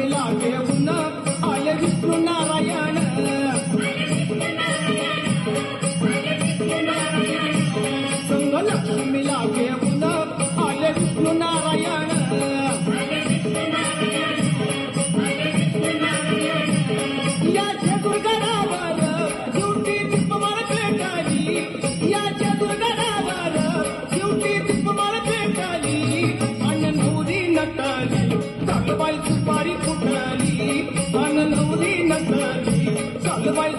అడవిలాగే ఉన్న. ఆయన విష్ణు மன்னி சல்வாய்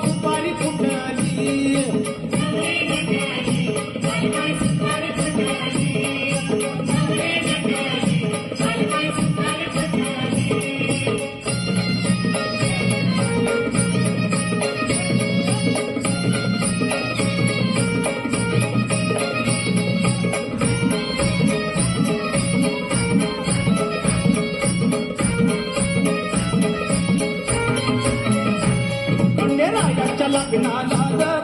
ਜਗਨਾ ਲਾਲਾ